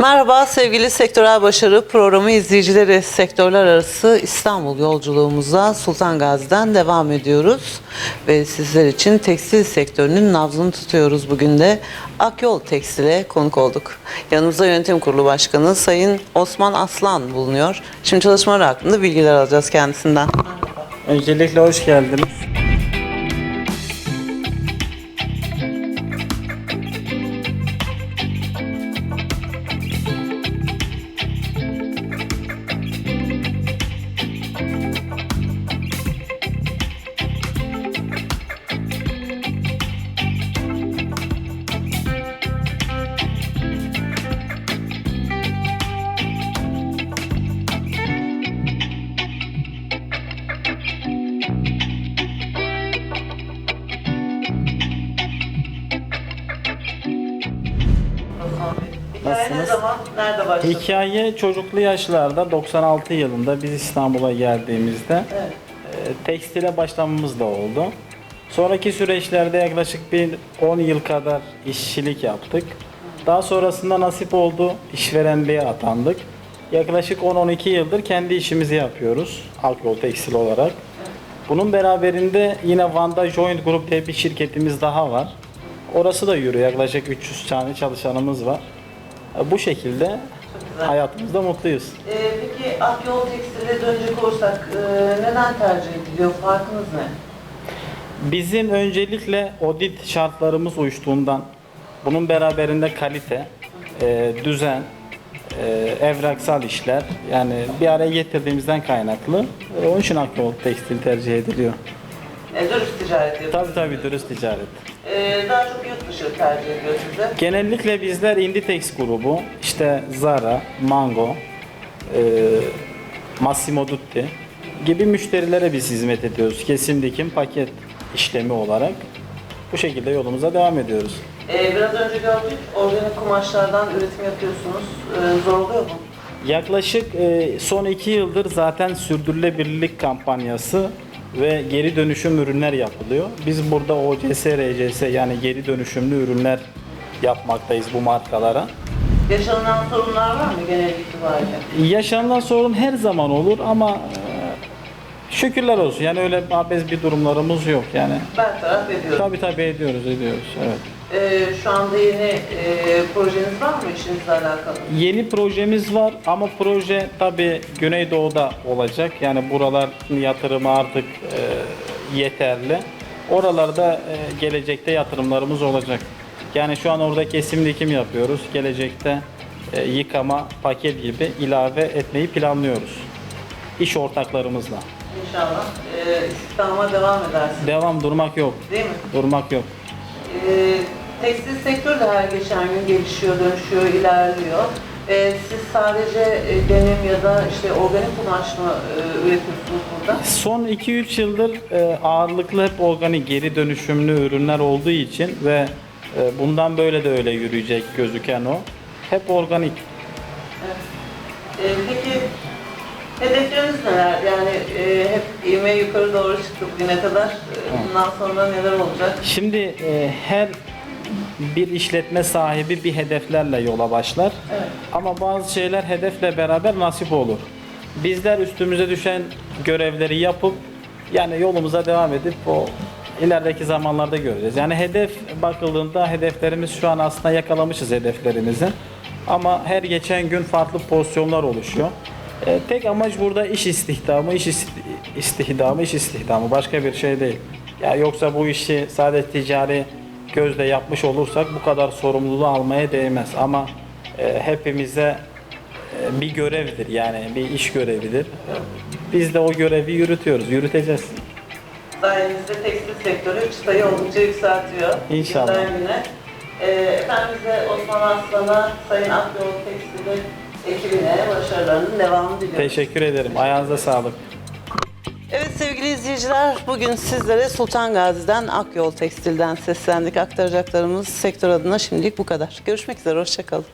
Merhaba sevgili Sektörel Başarı Programı izleyicileri. Sektörler arası İstanbul yolculuğumuza Sultan Gazi'den devam ediyoruz. Ve sizler için tekstil sektörünün nabzını tutuyoruz bugün de. Akyol Tekstil'e konuk olduk. Yanımızda Yönetim Kurulu Başkanı Sayın Osman Aslan bulunuyor. Şimdi çalışmalar hakkında bilgiler alacağız kendisinden. Öncelikle hoş geldiniz. Hikaye ne Nasılsınız? zaman, nerede başladı? Hikaye çocuklu yaşlarda 96 yılında biz İstanbul'a geldiğimizde Evet. e, tekstile başlamamız da oldu. Sonraki süreçlerde yaklaşık bir 10 yıl kadar işçilik yaptık. Daha sonrasında nasip oldu işverenliğe atandık. Yaklaşık 10-12 yıldır kendi işimizi yapıyoruz Akyol Tekstil olarak. Bunun beraberinde yine Vanda Joint Group diye bir şirketimiz daha var. Orası da yürüyor. Yaklaşık 300 tane çalışanımız var. E, Bu şekilde hayatımızda mutluyuz. Ee, peki Akyol Tekstil'e dönecek olursak e, neden tercih ediliyor? Farkınız ne? Bizim öncelikle audit şartlarımız uyuştuğundan, bunun beraberinde kalite, e, düzen, e, evraksal işler yani bir araya getirdiğimizden kaynaklı. E, onun için Akyol Tekstil tercih ediliyor. E, dürüst ticaret yapıyorsunuz. Tabii tabii dürüst ticaret. Ee, daha çok yurt dışı tercih ediyor size. Genellikle bizler Inditex grubu, işte Zara, Mango, e, Massimo Dutti gibi müşterilere biz hizmet ediyoruz. Kesim dikim paket işlemi olarak. Bu şekilde yolumuza devam ediyoruz. Ee, biraz önce gördük, organik kumaşlardan üretim yapıyorsunuz. Ee, zor oluyor mu? Yaklaşık e, son iki yıldır zaten sürdürülebilirlik kampanyası ve geri dönüşüm ürünler yapılıyor. Biz burada OCS, RCS yani geri dönüşümlü ürünler yapmaktayız bu markalara. Yaşanılan sorunlar var mı genel itibariyle? Yaşanılan sorun her zaman olur ama e, şükürler olsun. Yani öyle abez bir durumlarımız yok yani. Bertaraf ediyorum. Tabii tabii ediyoruz, ediyoruz. Evet. Ee, şu anda yeni e, projeniz var mı işinizle alakalı? Yeni projemiz var ama proje tabii Güneydoğu'da olacak. Yani buralar yatırımı artık e, yeterli. Oralarda e, gelecekte yatırımlarımız olacak. Yani şu an orada kesim dikim yapıyoruz. Gelecekte e, yıkama, paket gibi ilave etmeyi planlıyoruz. İş ortaklarımızla. İnşallah. İstihdama devam edersiniz. Devam durmak yok. Değil mi? Durmak yok. Ee, tekstil sektörü de her geçen gün gelişiyor, dönüşüyor, ilerliyor. Ee, siz sadece e, denim ya da işte organik kumaş mı e, üretiyorsunuz burada? Son 2-3 yıldır e, ağırlıklı hep organik geri dönüşümlü ürünler olduğu için ve e, bundan böyle de öyle yürüyecek gözüken o. Hep organik. Ee, peki hedefleriniz neler? Yani e, hep ivme yukarı doğru çıktı bugüne kadar. Ee, Bundan sonra neler olacak? Şimdi e, her bir işletme sahibi bir hedeflerle yola başlar. Evet. Ama bazı şeyler hedefle beraber nasip olur. Bizler üstümüze düşen görevleri yapıp yani yolumuza devam edip o ilerideki zamanlarda göreceğiz. Yani hedef bakıldığında hedeflerimiz şu an aslında yakalamışız hedeflerimizi. Ama her geçen gün farklı pozisyonlar oluşuyor. E, tek amaç burada iş istihdamı, iş ist- istihdamı, iş istihdamı. Başka bir şey değil. Ya yoksa bu işi sadece ticari gözle yapmış olursak bu kadar sorumluluğu almaya değmez. Ama e, hepimize e, bir görevdir yani bir iş görevidir. E, Biz de o görevi yürütüyoruz, yürüteceğiz. Sayenizde tekstil sektörü çıtayı oldukça yükseltiyor. İnşallah. Günden güne. Ee, efendim bize Osman Aslan'a, Sayın Akyol Tekstil'i ekibine başarılarının devamını diliyoruz. Teşekkür ederim. Ayağınıza sağlık. Evet sevgili izleyiciler, bugün sizlere Sultan Gazi'den Akyol Tekstil'den seslendik. Aktaracaklarımız sektör adına şimdilik bu kadar. Görüşmek üzere, hoşçakalın.